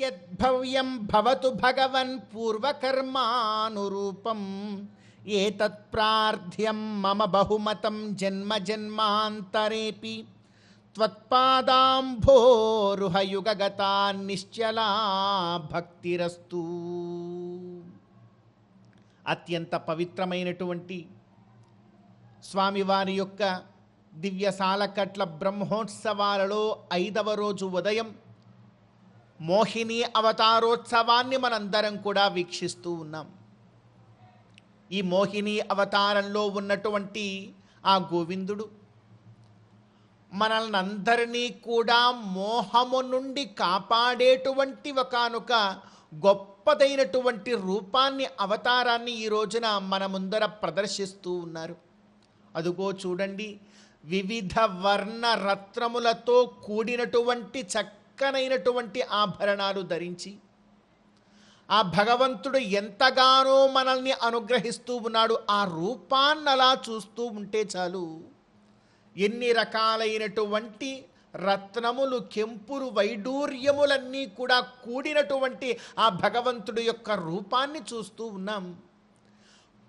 యద్భవ్యం భవతు భగవన్ పూర్వకర్మానురూపం. ఏతత్ ప్రార్థ్యం మమ బహుమతం జన్మ జన్మాంతరేపి. త్వత్పాదాంభోరుహయుగగతా నిశ్చలా భక్తిరస్తు. అత్యంత పవిత్రమైనటువంటి స్వామివారి యొక్క దివ్య సాలకట్ల బ్రహ్మోత్సవాలలో ఐదవ రోజు ఉదయం మోహిని అవతారోత్సవాన్ని మనందరం కూడా వీక్షిస్తూ ఉన్నాం. ఈ మోహిని అవతారంలో ఉన్నటువంటి ఆ గోవిందుడు మనల్ని అందరినీ కూడా మోహము నుండి కాపాడేటువంటి ఒకనొక గొప్పదైనటువంటి రూపాన్ని అవతారాన్ని ఈ రోజున మన ముందర ప్రదర్శిస్తూ ఉన్నారు. అదుగో చూడండి వివిధ వర్ణ రత్నములతో కూడినటువంటి చక్కనైనటువంటి ఆభరణాలు ధరించి ఆ భగవంతుడు ఎంతగానో మనల్ని అనుగ్రహిస్తూ ఉన్నాడు. ఆ రూపాన్ని అలా చూస్తూ ఉంటే చాలు. ఎన్ని రకాలైనటువంటి రత్నములు కెంపులు వైడూర్యములన్నీ కూడా కూడినటువంటి ఆ భగవంతుడి యొక్క రూపాన్ని చూస్తూ ఉన్నాం.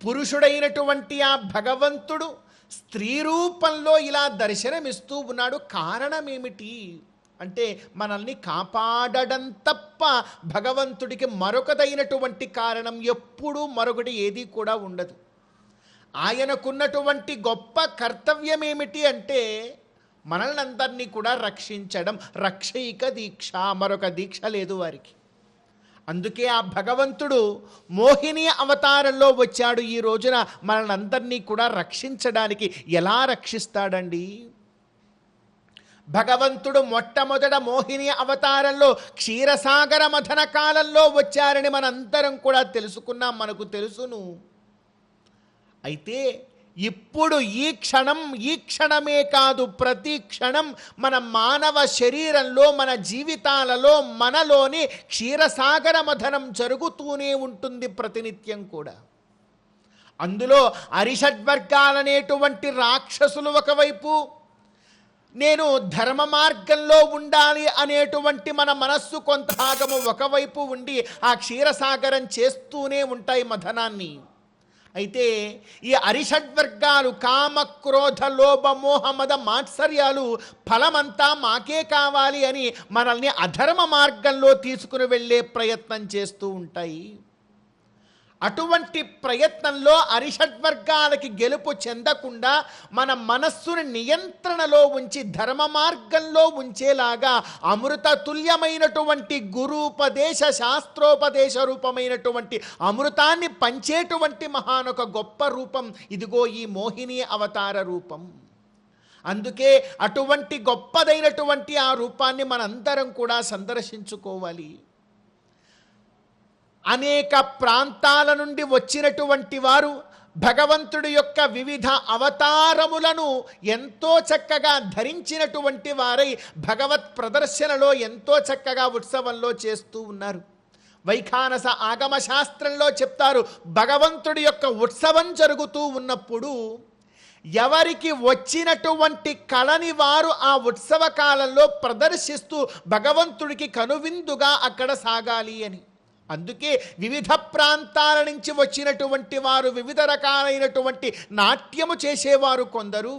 పురుషుడైనటువంటి ఆ భగవంతుడు స్త్రీ రూపంలో ఇలా దర్శనమిస్తూ ఉన్నాడు. కారణమేమిటి? అంటే మనల్ని కాపాడడం తప్ప భగవంతుడికి మరొకదైనటువంటి కారణం ఎప్పుడూ మరొకటి ఏది కూడా ఉండదు. ఆయనకున్నటువంటి గొప్ప కర్తవ్యం ఏమిటి అంటే మనల్ని అందరినీ కూడా రక్షించడం రక్షయిక దీక్ష మరొక దీక్ష లేదు వారికి. అందుకే ఆ భగవంతుడు మోహిని అవతారంలో వచ్చాడు ఈ రోజున మనల్ని అందరినీ కూడా రక్షించడానికి ఎలా రక్షిస్తాడండి? భగవంతుడు మొట్టమొదట మోహిని అవతారంలో క్షీరసాగర మథన కాలంలో వచ్చారని మనందరం కూడా తెలుసుకున్నాం మనకు తెలుసును. అయితే ఇప్పుడు ఈ క్షణం ఈ క్షణమే కాదు ప్రతి క్షణం మన మానవ శరీరంలో మన జీవితాలలో మనలోని క్షీరసాగర మథనం జరుగుతూనే ఉంటుంది ప్రతినిత్యం కూడా. అందులో అరిషడ్వర్గాలనేటువంటి రాక్షసులు ఒకవైపు నేను ధర్మ మార్గంలో ఉండాలి అనేటువంటి మన మనస్సు కొంత భాగము ఒకవైపు ఉండి ఆ క్షీరసాగరం చేస్తూనే ఉంటాయి మథనాన్ని. అయితే ఈ అరిషడ్వర్గాలు కామ క్రోధ లోభ మోహ మద మాత్సర్యాలు ఫలమంతా మాకే కావాలి అని మనల్ని అధర్మ మార్గంలో తీసుకుని వెళ్ళే ప్రయత్నం చేస్తూ ఉంటాయి. అటువంటి ప్రయత్నంలో అరిషడ్వర్గాలకి గెలుపు చెందకుండా మన మనస్సుని నియంత్రణలో ఉంచి ధర్మ మార్గంలో ఉంచేలాగా అమృత తుల్యమైనటువంటి గురూపదేశ శాస్త్రోపదేశ రూపమైనటువంటి అమృతాన్ని పంచేటువంటి మహానొక గొప్ప రూపం. ఇదిగో ఈ మోహిని అవతార రూపం. అందుకే అటువంటి గొప్పదైనటువంటి ఆ రూపాన్ని మనందరం కూడా సందర్శించుకోవాలి. అనేక ప్రాంతాల నుండి వచ్చినటువంటి వారు భగవంతుడి యొక్క వివిధ అవతారములను ఎంతో చక్కగా ధరించినటువంటి వారై భగవత్ ప్రదర్శనలో ఎంతో చక్కగా ఉత్సవంలో చేస్తూ ఉన్నారు. వైఖానస ఆగమ శాస్త్రంలో చెప్తారు భగవంతుడి యొక్క ఉత్సవం జరుగుతూ ఉన్నప్పుడు ఎవరికి వచ్చినటువంటి కళని వారు ఆ ఉత్సవ కాలంలో ప్రదర్శిస్తూ భగవంతుడికి కనువిందుగా అక్కడ సాగాలి అని. అందుకే వివిధ ప్రాంతాల నుంచి వచ్చినటువంటి వారు వివిధ రకాలైనటువంటి నాట్యము చేసేవారు కొందరు.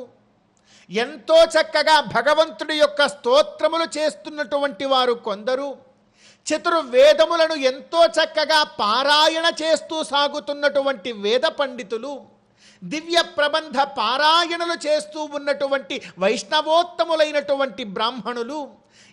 ఎంతో చక్కగా భగవంతుడి యొక్క స్తోత్రములు చేస్తున్నటువంటి వారు కొందరు. చతుర్వేదములను ఎంతో చక్కగా పారాయణ చేస్తూ సాగుతున్నటువంటి వేద పండితులు. దివ్య ప్రబంధ పారాయణలు చేస్తూ ఉన్నటువంటి వైష్ణవోత్తములైనటువంటి బ్రాహ్మణులు.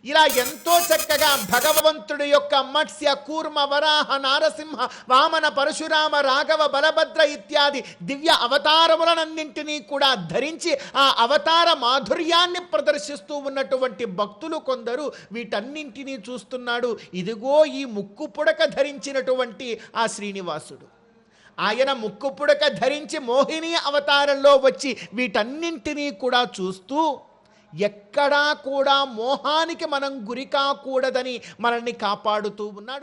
ఇలా ఎంతో చక్కగా భగవంతుడి యొక్క మత్స్య కూర్మ వరాహ నారసింహ వామన పరశురామ రాఘవ బలభద్ర ఇత్యాది దివ్య అవతారములనన్నింటినీ కూడా ధరించి ఆ అవతార మాధుర్యాన్ని ప్రదర్శిస్తూ ఉన్నటువంటి భక్తులు కొందరు. వీటన్నింటినీ చూస్తున్నాడు. ఇదిగో ఈ ముక్కు పుడక ధరించినటువంటి ఆ శ్రీనివాసుడు. ఆయన ముక్కుపుడక ధరించి మోహిని అవతారంలో వచ్చి వీటన్నింటినీ కూడా చూస్తూ ఎక్కడా కూడా మోహానికి మనం గురి కాకూడదని మనల్ని కాపాడుతూ ఉన్నాడు.